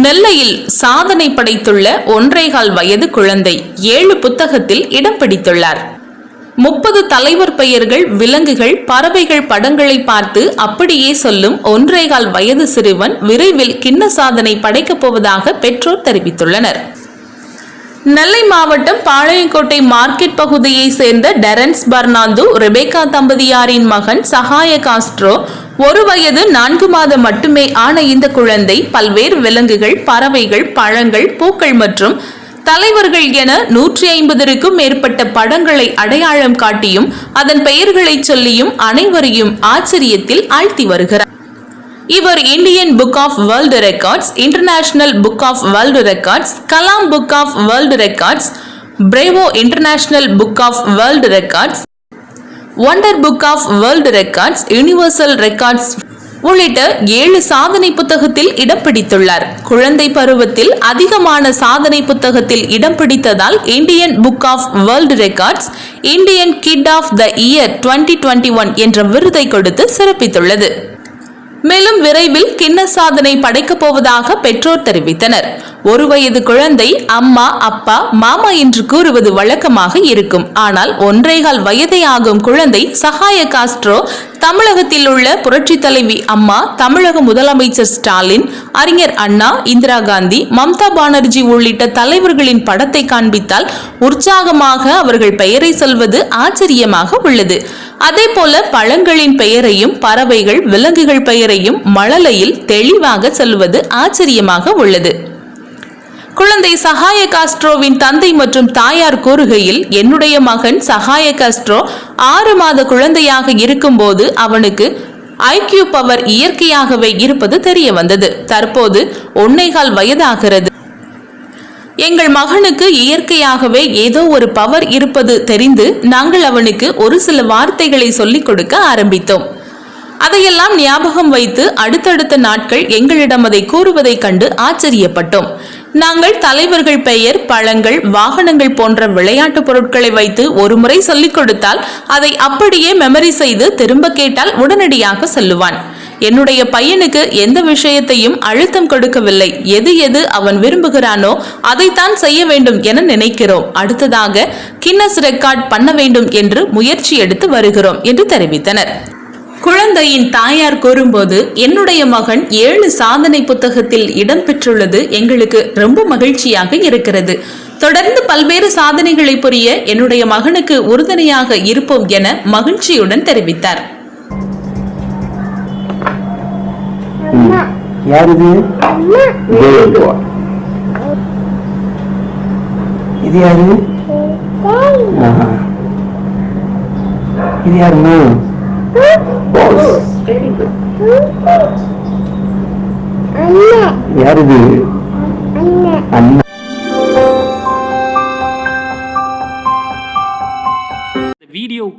நெல்லையில் சாதனை படைத்துள்ள ஒன்றேகால் வயது குழந்தை ஏழு புத்தகத்தில் இடம் பிடித்துள்ளார். முப்பது தலைவர் பெயர்கள் விலங்குகள் பறவைகள் படங்களை பார்த்து அப்படியே சொல்லும் ஒன்றேகால் வயது சிறுவன் விரைவில் கிண்ண சாதனை படைக்கப் போவதாக பெற்றோர் தெரிவித்துள்ளனர். நெல்லை மாவட்டம் பாளையங்கோட்டை மார்க்கெட் பகுதியை சேர்ந்த டெரன்ஸ் பர்னாந்து ரெபேகா தம்பதியாரின் மகன் சகாய காஸ்ட்ரோ ஒரு வயது நான்கு மாதம் மட்டுமே ஆன இந்த குழந்தை பல்வேறு விலங்குகள் பறவைகள் பழங்கள் பூக்கள் மற்றும் தலைவர்கள் என நூற்றி ஐம்பதற்கும் மேற்பட்ட படங்களை அடையாளம் காட்டியும் அதன் பெயர்களை சொல்லியும் அனைவரையும் ஆச்சரியத்தில் ஆழ்த்தி வருகிறார். இவர் Indian book of world records international book of world records Kalam book of world records Bravo international book of world records wonder book of world records universal records உள்ளிட்ட ஏழு சாதனை புத்தகத்தில் இடம் பிடித்துள்ளார். குழந்தை பருவத்தில் அதிகமான சாதனை புத்தகத்தில் இடம் பிடித்ததால் Indian book of world records Indian kid of the year 2021 one என்ற விருதை கொடுத்து சிறப்பித்துள்ளது. மேலும் விரைவில் கிண்ண சாதனை படைக்கப் போவதாக பெற்றோர் தெரிவித்தனர். ஒரு வயது குழந்தை அம்மா அப்பா மாமா என்று கூறுவது வழக்கமாக இருக்கும். ஆனால் ஒன்றேகால் வயதே ஆகும் குழந்தை சகாய காஸ்ட்ரோ தமிழகத்தில் உள்ள புரட்சி தலைவி அம்மா தமிழக முதலமைச்சர் ஸ்டாலின் அறிஞர் அண்ணா இந்திரா காந்தி மம்தா பானர்ஜி உள்ளிட்ட தலைவர்களின் படத்தை காண்பித்தால் உற்சாகமாக அவர்கள் பெயரை சொல்வது ஆச்சரியமாக உள்ளது. அதே போல பழங்களின் பெயரையும் பறவைகள் விலங்குகள் பெயரையும் மழலையில் தெளிவாக சொல்வது ஆச்சரியமாக உள்ளது. குழந்தை சகாய காஸ்ட்ரோவின் தந்தை மற்றும் தாயார் கூறுகையில் என்னுடைய மகன் சகாய காஸ்ட்ரோ ஆறு மாத குழந்தையாக இருக்கும்போது அவனுக்கு ஐக்கியூ பவர் இயற்கையாகவே இருப்பது தெரிய வந்தது. தற்போது ஒன்னேகால் வயதாகிறது. எங்கள் மகனுக்கு இயற்கையாகவே ஏதோ ஒரு பவர் இருப்பது தெரிந்து நாங்கள் அவனுக்கு ஒரு சில வார்த்தைகளை சொல்லிக் கொடுக்க ஆரம்பித்தோம். அதையெல்லாம் ஞாபகம் வைத்து அடுத்தடுத்த நாட்கள் எங்களிடம் அதை கூறுவதைக் கண்டு ஆச்சரியப்பட்டோம். நாங்கள் தலைவர்கள் பெயர் பழங்கள் வாகனங்கள் போன்ற விளையாட்டு பொருட்களை வைத்து ஒரு முறை சொல்லிக் கொடுத்தால் அதை அப்படியே மெமரி செய்து திரும்ப கேட்டால் உடனடியாக சொல்லுவான். என்னுடைய பையனுக்கு எந்த விஷயத்தையும் அழுத்தம் கொடுக்கவில்லை. எது எது அவன் விரும்புகிறானோ அதைத்தான் செய்ய வேண்டும் என நினைக்கிறோம். அடுத்ததாக கின்னஸ் ரெக்கார்ட் பண்ண வேண்டும் என்று முயற்சி எடுத்து வருகிறோம் என்று தெரிவித்தனர். குழந்தையின் தாயார் கூறும்போது என்னுடைய மகன் ஏழு சாதனை புத்தகத்தில் இடம்பெற்றுள்ளது எங்களுக்கு ரொம்ப மகிழ்ச்சியாக இருக்கிறது. தொடர்ந்து பல்வேறு சாதனைகளை புரிய என்னுடைய மகனுக்கு உறுதுணையாக இருப்போம் என மகிழ்ச்சியுடன் தெரிவித்தார். யார்? இது. இது யாரு. இது Boss. யார் இது அண்ணா.